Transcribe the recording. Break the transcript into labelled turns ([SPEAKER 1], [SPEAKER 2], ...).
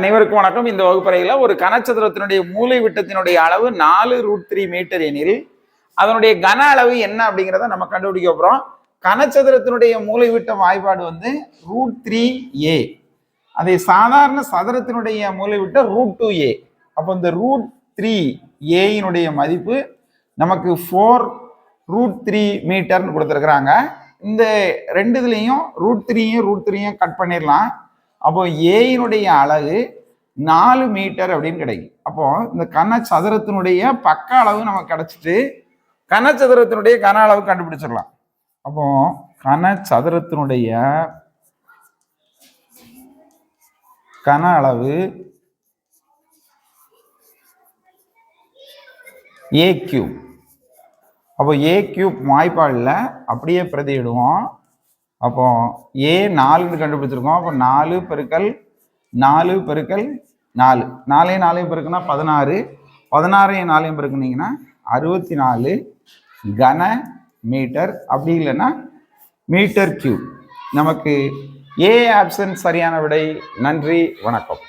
[SPEAKER 1] அனைவருக்கும் வணக்கம். இந்த வகுப்பறையில் ஒரு கனச்சதுரத்தினுடைய மூளை விட்டத்தினுடைய அளவு நாலு ரூட் த்ரீ மீட்டர் எனில் அதனுடைய கன அளவு என்ன அப்படிங்கிறத நம்ம கண்டுபிடிக்க போகிறோம் கனச்சதுரத்தினுடைய மூலை விட்ட வாய்ப்பாடு வந்து ரூட் த்ரீ ஏ அதை சாதாரண சதுரத்தினுடைய மூளை விட்ட ரூட் டூ ஏ அப்போ இந்த ரூட் த்ரீ ஏயினுடைய மதிப்பு நமக்கு ஃபோர் ரூட் த்ரீ மீட்டர்னு கொடுத்துருக்குறாங்க. இந்த ரெண்டு இதுலேயும் ரூட் த்ரீயும் ரூட் த்ரீயும் கட் பண்ணிடலாம். அப்போ ஏயினுடைய அளவு நாலு மீட்டர் அப்படின்னு கிடைக்கும். அப்போ இந்த கனச்சதுரத்தினுடைய பக்க அளவு நமக்கு கிடைச்சிட்டு கனச்சதுரத்தினுடைய கன அளவு கண்டுபிடிச்சிடலாம். அப்போ கனச்சதுரத்தினுடைய கன அளவு ஏ கியூப் அப்போ ஏ கியூப் வாய்ப்பாடில் அப்படியே பிரதியிடுவோம் அப்போ ஏ நாலுன்னு கண்டுபிடிச்சிருக்கோம். அப்போ நாலு பெருக்கல் நாலு பெருக்கல் நாலு. நாலையும் நாலையும் பெருக்குன்னா பதினாறு. பதினாறையும் நாலையும் பெருக்குனீங்கன்னா அறுபத்தி நாலு கன மீட்டர். அப்படி இல்லைன்னா மீட்டர் கியூப் நமக்கு ஏ ஆப்ஷன் சரியான விடை. நன்றி. வணக்கம்.